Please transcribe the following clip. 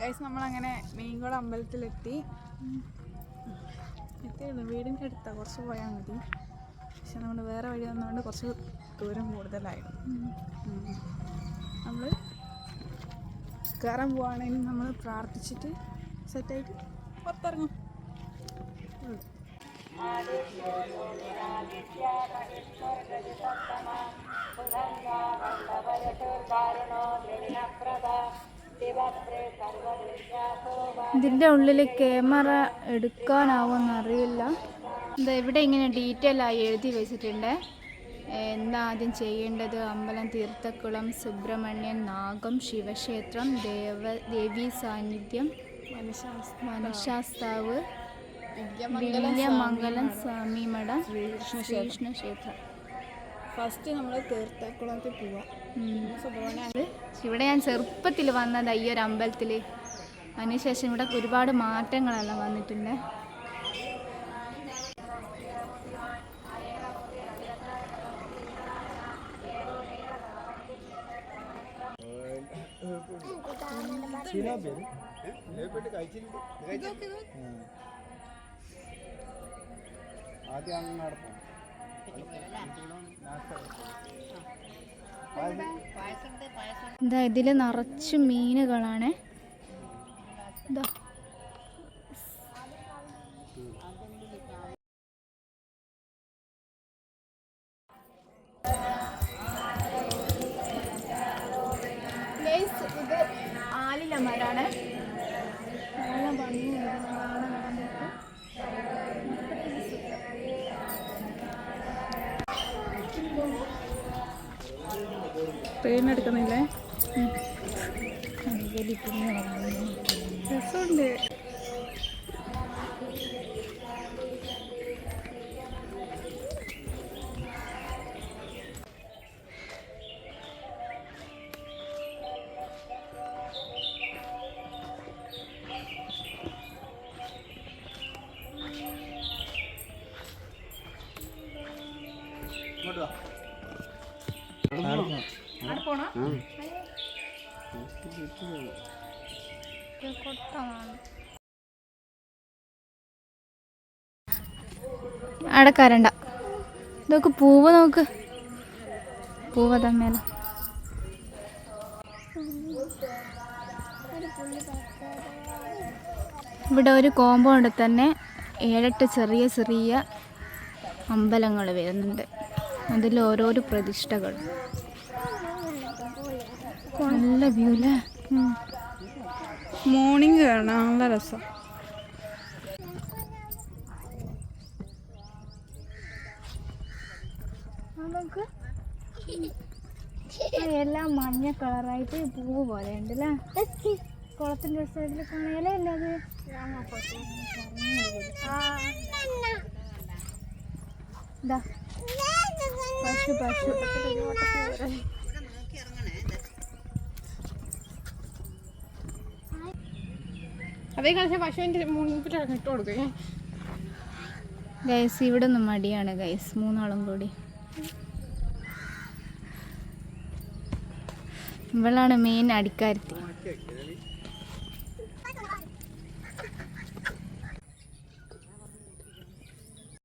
Guys നമ്മളങ്ങനെ മീൻകുളം അമ്പലത്തിലെത്തി. എത്തിയുള്ളൂ വീടിന്റെ അടുത്താണ് കുറച്ച് പോയാൽ മതി. പക്ഷെ നമ്മൾ വേറെ വഴി വന്നുകൊണ്ട് കുറച്ച് ദൂരം കൂടുതലായിരുന്നു നമ്മൾ കയറാൻ പോവാണെങ്കിൽ നമ്മൾ പ്രാർത്ഥിച്ചിട്ട് സെറ്റായിട്ട് പുറത്തിറങ്ങും. ഇതിന്റെ ഉള്ളിൽ ക്യാമറ എടുക്കാനാവുമെന്ന് അറിയില്ല ഇത് ഇവിടെ ഇങ്ങനെ ഡീറ്റെയിൽ ആയി എഴുതി വെച്ചിട്ടുണ്ട്. എന്താ ആദ്യം ചെയ്യേണ്ടത്? അമ്പലം തീർത്ഥക്കുളം സുബ്രഹ്മണ്യൻ നാഗം ശിവക്ഷേത്രം ദേവ ദേവീ സാന്നിധ്യം മനുഷ്യാസ്താവ് വില്യമംഗലം സ്വാമി മഠം ശ്രീകൃഷ്ണ ക്ഷേത്രം ഫസ്റ്റ് നമ്മൾ തീർത്ഥക്കുളത്തിൽ പോവാം. ഇവിടെ ഞാൻ ചെറുപ്പത്തിൽ വന്നത് ഈ ഒരു അമ്പലത്തിൽ അതിനുശേഷം ഇവിടെ ഒരുപാട് മാറ്റങ്ങളെല്ലാം വന്നിട്ടുണ്ട്. ആദ്യം അങ്ങ് എന്താ ഇതിൽ നിറച്ച് മീനുകളാണ്. ഇതാ ഇത് ആലില മരാണ്. നല്ല ഭംഗിയുണ്ട് ഇത്. കാണാൻ വേണ്ടിയിട്ട്. ട്രെയിൻ എടുക്കുന്നില്ലേ രസമുണ്ട്. ഇങ്ങോട്ട് വാ. അവിടെ പോണോ കൊട്ടമാണ്. അവിടെ കരണ്ട. നോക്ക് പൂവ് നോക്ക്. പൂവ് തമ്മേല ഇവിടെ ഒരു കോമ്പൗണ്ട് തന്നെ ഏഴെട്ട് ചെറിയ ചെറിയ അമ്പലങ്ങൾ വരുന്നുണ്ട്. അതിൽ ഓരോരോ പ്രതിഷ്ഠകൾ. നല്ല വ്യൂ അല്ലേ മോർണിംഗ് കാണാൻ നല്ല രസം. എല്ലാം മഞ്ഞ കളറായിട്ട് പൂവ് പോലെ ഉണ്ട് അല്ലേ കുളത്തിന്റെ സൈഡിൽ കാണാനല്ലേ അത്? ഇതാ പശു പശു. അതേ കളിച്ച എന്റെ മുൻപിൽ ഇട്ട് കൊടുക്കേ ഗൈസ് ഇവിടെ നിന്ന് മടിയാണ് ഗൈസ് മൂന്നാളും കൂടി. ഇവളാണ് മെയിൻ അടിക്കാരത്തി.